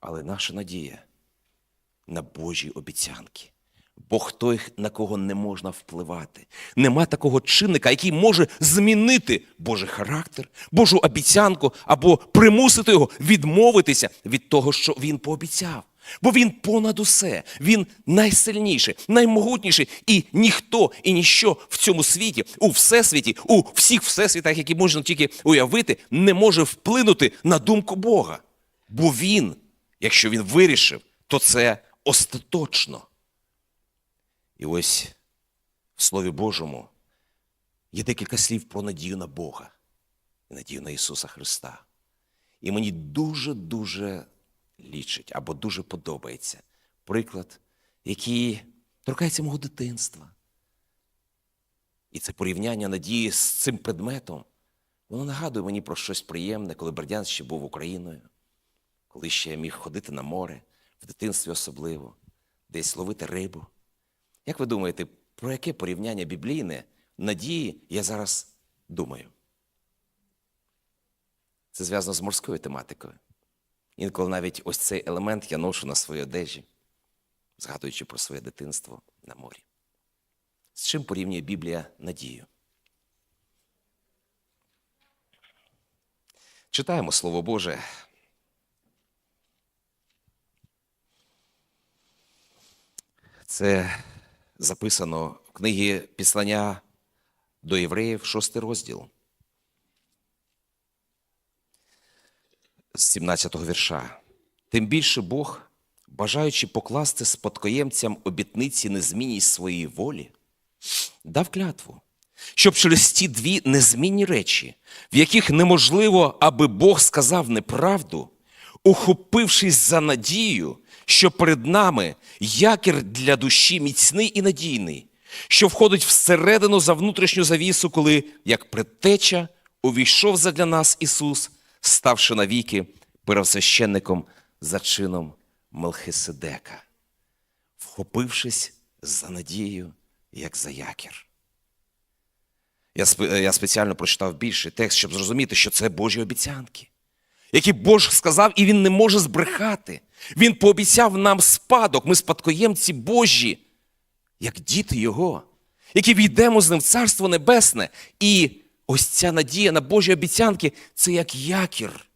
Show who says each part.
Speaker 1: Але наша надія на Божі обіцянки. Бог той, на кого не можна впливати. Нема такого чинника, який може змінити Божий характер, Божу обіцянку або примусити його відмовитися від того, що він пообіцяв. Бо він понад усе, він найсильніший, наймогутніший, і ніхто і ніщо в цьому світі, у всесвіті, у всіх всесвітах, які можна тільки уявити, не може вплинути на думку Бога. Бо він, якщо він вирішив, то це остаточно. І ось в Слові Божому є декілька слів про надію на Бога і надію на Ісуса Христа. І мені дуже-дуже лічить або дуже подобається приклад, який торкається мого дитинства. І це порівняння надії з цим предметом, воно нагадує мені про щось приємне, коли Бердян ще був Україною, коли ще я міг ходити на море, в дитинстві особливо, десь ловити рибу. Як ви думаєте, про яке порівняння біблійне надії я зараз думаю? Це зв'язано з морською тематикою. Інколи навіть ось цей елемент я ношу на своїй одежі, згадуючи про своє дитинство на морі. З чим порівнює Біблія надію? Читаємо Слово Боже. Це записано в книгі Післання до євреїв, шостий розділ. З 17-го вірша. Тим більше Бог, бажаючи покласти спадкоємцям обітниці незмінність своєї волі, дав клятву, щоб через ті дві незмінні речі, в яких неможливо, аби Бог сказав неправду, ухопившись за надію, що перед нами якір для душі міцний і надійний, що входить всередину за внутрішню завісу, коли, як предтеча, увійшов задля нас Ісус, ставши навіки первосвященником за чином Мелхиседека, вхопившись за надію, як за якір. Я, я спеціально прочитав більший текст, щоб зрозуміти, що це Божі обіцянки, які Бог сказав, і Він не може збрехати. Він пообіцяв нам спадок, ми спадкоємці Божі, як діти Його, які війдемо з ним в Царство Небесне. І ось ця надія на Божі обіцянки це як якір,